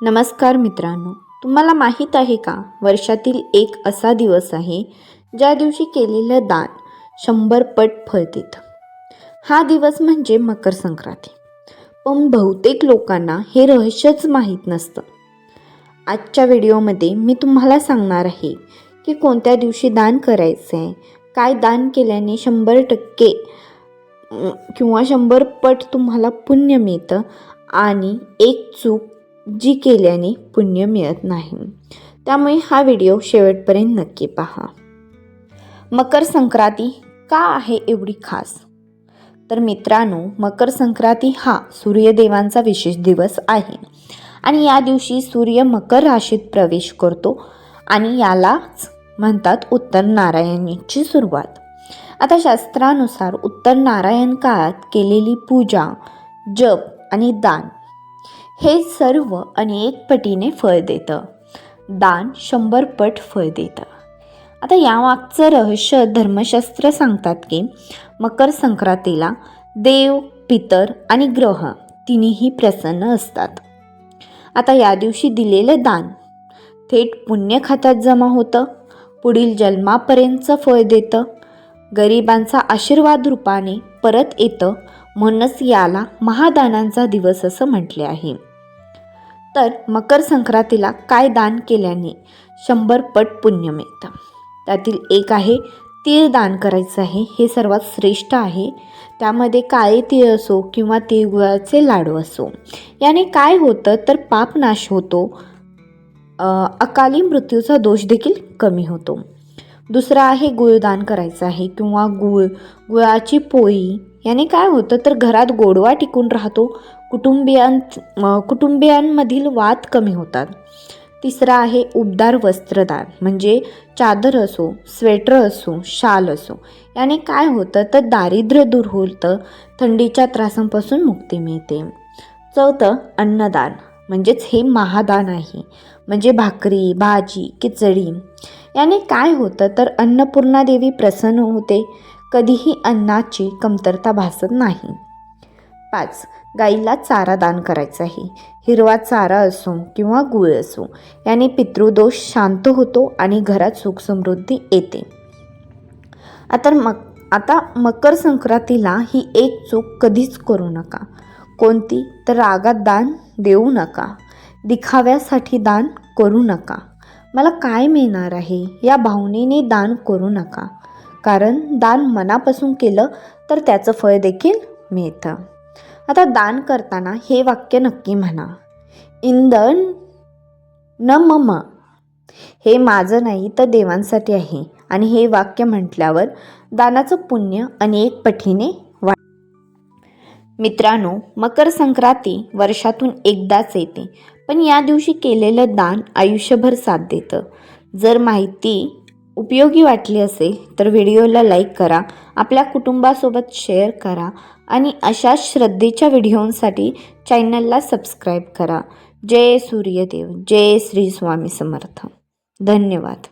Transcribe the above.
नमस्कार मित्रांनो तुम्हाला माहीत आहे का? वर्षातील एक असा दिवस आहे ज्या दिवशी केलेलं दान शंभर पट फळ देतं. हा दिवस म्हणजे मकर संक्रांती. पण बहुतेक लोकांना हे रहस्यच माहीत नसतं. आजच्या व्हिडिओमध्ये मी तुम्हाला सांगणार आहे की कोणत्या दिवशी दान करायचं आहे काय दान केल्याने शंभर टक्के किंवा शंभर पट तुम्हाला पुण्य मिळतं आणि एक चूक जी केल्याने पुण्य मिळत नाही. त्यामुळे हा व्हिडिओ शेवटपर्यंत नक्की पहा. मकर संक्रांती का आहे एवढी खास? तर मित्रांनो मकर संक्रांती हा सूर्यदेवांचा विशेष दिवस आहे आणि या दिवशी सूर्य मकर राशीत प्रवेश करतो आणि यालाच म्हणतात उत्तर नारायणीची सुरुवात. आता शास्त्रानुसार उत्तर नारायण काळात केलेली पूजा जप आणि दान हे सर्व अनेक पटीने फळ देतं. दान शंभर पट फळ देतं. आता यामागचं रहस्य धर्मशास्त्र सांगतात की मकर संक्रांतीला देव पितर आणि ग्रह तिन्ही प्रसन्न असतात. आता या दिवशी दिलेलं दान थेट पुण्य खात्यात जमा होतं पुढील जन्मापर्यंतचं फळ देतं गरिबांचा आशीर्वाद रूपाने परत येतं म्हणूनच याला महादानांचा दिवस असं म्हटले आहे. तर मकर संक्रांतीला काय दान केल्याने शंभर पट पुण्य मिळतं. त्यातील एक आहे तीळ दान करायचं आहे. हे सर्वात श्रेष्ठ आहे. त्यामध्ये काळे तीळ असो किंवा तिळगुळाचे लाडू असो. याने काय होतं तर पाप नाश होतो. अकाली मृत्यूचा दोष देखील कमी होतो. दुसरा आहे गुळदान करायचं आहे किंवा गुळ गुळाची पोळी याने काय होतं तर घरात गोडवा टिकून राहतो कुटुंबियां कुटुंबियांमधील वाद कमी होतात. तिसरा आहे उबदार वस्त्रदान म्हणजे चादर असो स्वेटर असो शाल असो. याने काय होतं तर दारिद्र्य दूर होतं थंडीच्या त्रासांपासून मुक्ती मिळते. चौथं अन्नदान म्हणजेच हे महादान आहे म्हणजे भाकरी भाजी खिचडी. याने काय होतं तर अन्नपूर्णा देवी प्रसन्न होते कधीही अन्नाची कमतरता भासत नाही. पाच गाईला चारा दान करायचा आहे हिरवा चारा असो किंवा गुळ असो याने पितृदोष शांत होतो आणि घरात सुख समृद्धी येते. आता मग आता मकर संक्रांतीला ही एक चूक कधीच करू नका. कोणती? तर रागात दान देऊ नका. दिखाव्यासाठी दान करू नका. मला काय मिळणार आहे? या भावनेने दान करू नका. कारण दान मनापासून केलं तर त्याचं फळ देखील मिळतं. आता दान करताना हे वाक्य नक्की म्हणा. इंधन न मम. हे माझं नाही तर देवांसाठी आहे. आणि हे वाक्य म्हटल्यावर दानाचं पुण्य अनेक पटीने वा मित्रांनो मकर संक्रांती वर्षातून एकदाच येते. पण या दिवशी केलेलं दान आयुष्यभर साथ देतं. जर माहिती उपयोगी वाटली असेल तर व्हिडिओला लाईक करा आपल्या कुटुंबासोबत शेअर करा आणि अशा श्रद्धेच्या व्हिडिओंसाठी चॅनलला सबस्क्राईब करा. जय सूर्यदेव जय श्री स्वामी समर्थ. धन्यवाद.